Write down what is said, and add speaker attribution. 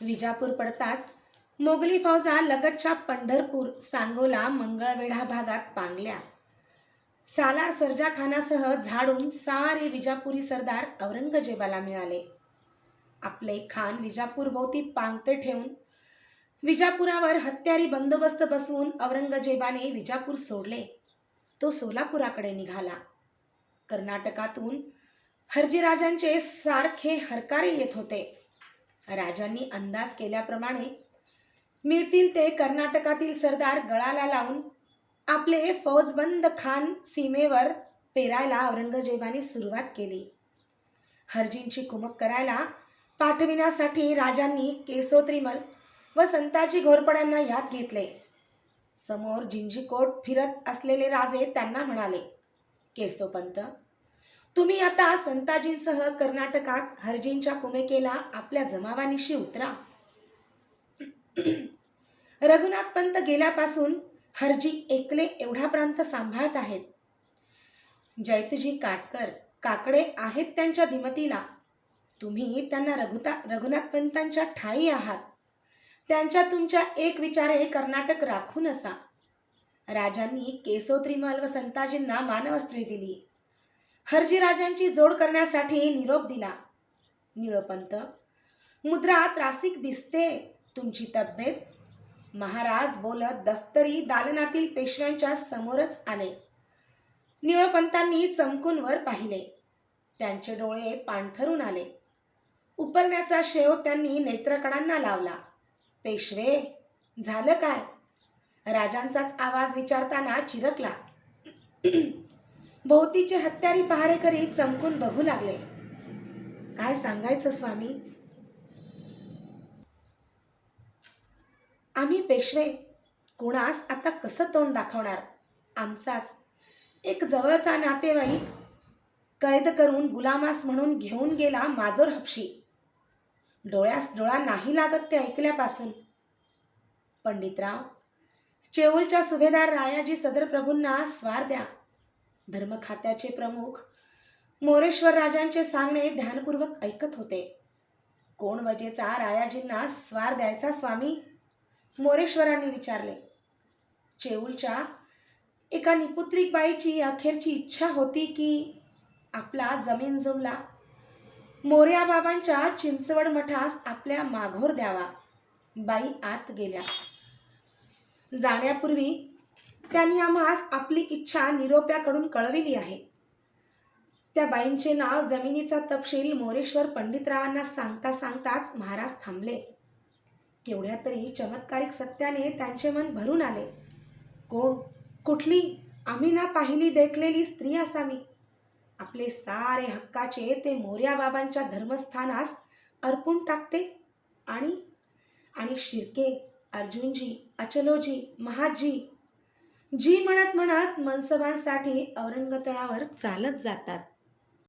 Speaker 1: Vijapur पडताच Mowgli फौजा लगतच्या पंढरपूर सांगोला मंगळवेढा भागात पांगल्या. सालार सरजा खानासह झाडून सारे विजापुरी सरदार औरंगजेबाला मिळाले. आपले खान विजापूर भोवती पांगते ठेवून विजापुरावर हत्यारी बंदोबस्त बसवून औरंगजेबाने विजापूर सोडले. तो सोलापुराकडे निघाला. कर्नाटकातून हरजीराजांचे सारखे हरकारे येत होते. राजांनी अंदाज केल्याप्रमाणे मिळतील ते कर्नाटकातील सरदार गळाला लावून आपले फौजबंद खान सीमेवर पेरायला औरंगजेबाने सुरुवात केली. हरजींची कुमक करायला पाठविण्यासाठी राजांनी केसोत्रिमल व संताजी घोरपड्यांना याद घेतले. समोर जिंजीकोट फिरत असलेले राजे त्यांना म्हणाले केसोपंत तुम्ही आता संताजींसह कर्नाटकात हरजींच्या कुमेकेला आपल्या जमावानिशी उतरा. रघुनाथ पंत गेल्यापासून हरजी एकले एवढा प्रांत सांभाळत आहेत. जैतजी काटकर काकडे आहेत त्यांच्या दिमतीला. तुम्ही त्यांना रघुता रघुनाथ पंतांच्या ठाई आहात. त्यांच्या तुमच्या एक विचारे कर्नाटक राखून असा राजांनी केसोत्रीमल व संताजींना मानवस्त्री दिली. हरजीराजांची जोड करण्यासाठी निरोप दिला. निळोपंत मुद्रा त्रासिक दिसते तुमची तब्येत? महाराज बोलत दफ्तरी दालनातील पेशव्यांच्या समोरच आले. निळपंतांनी चमकून वर पाहिले. त्यांचे डोळे पाणथरून आले. उपरण्याचा शेव त्यांनी नेत्रकडांना लावला. पेशवे झालं काय? राजांचाच आवाज विचारताना चिरकला. भोवतीचे हत्यारी पहारेकरी चमकून बघू लागले. काय सांगायचं स्वामी? आम्ही पेशवे कुणास आता कसं तोंड दाखवणार? आमचाच एक जवळचा नातेवाईक कैद करून गुलामास म्हणून घेऊन गेला माजोर हपशी. डोळ्यास डोळा नाही लागत ते ऐकल्यापासून. पंडितराव चेऊलच्या सुभेदार रायाजी सदर प्रभूंना स्वार द्या. धर्म खात्याचे प्रमुख मोरेश्वर राजांचे सांगणे ध्यानपूर्वक ऐकत होते. कोण वजेचा रायाजींना स्वार द्यायचा स्वामी? मोरेश्वरांनी विचारले. चेऊलच्या एका निपुत्रिक बाईची अखेरची इच्छा होती की आपला जमीन जुमला. मोर्या बाबांच्या चिंचवड मठास आपल्या माघोर द्यावा. बाई आत गेल्या. जाण्यापूर्वी त्यांनी आम्हास आपली इच्छा निरोप्याकडून कळविली आहे. त्या बाईंचे नाव जमिनीचा तपशील मोरेश्वर पंडितरावांना सांगता सांगताच महाराज थांबले. केवढ्या तरी चमत्कारिक सत्याने त्यांचे मन भरून आले. कोण? कुठली? आम्ही ना पाहिली देखलेली स्त्री असावी. आपले सारे हक्काचे ते मोर्या बाबांच्या धर्मस्थानास अर्पून टाकते. आणि? आणि शिर्के अर्जुनजी अचलोजी महाजी जी म्हणत म्हणत मनसबांसाठी औरंगतळावर चालत जातात.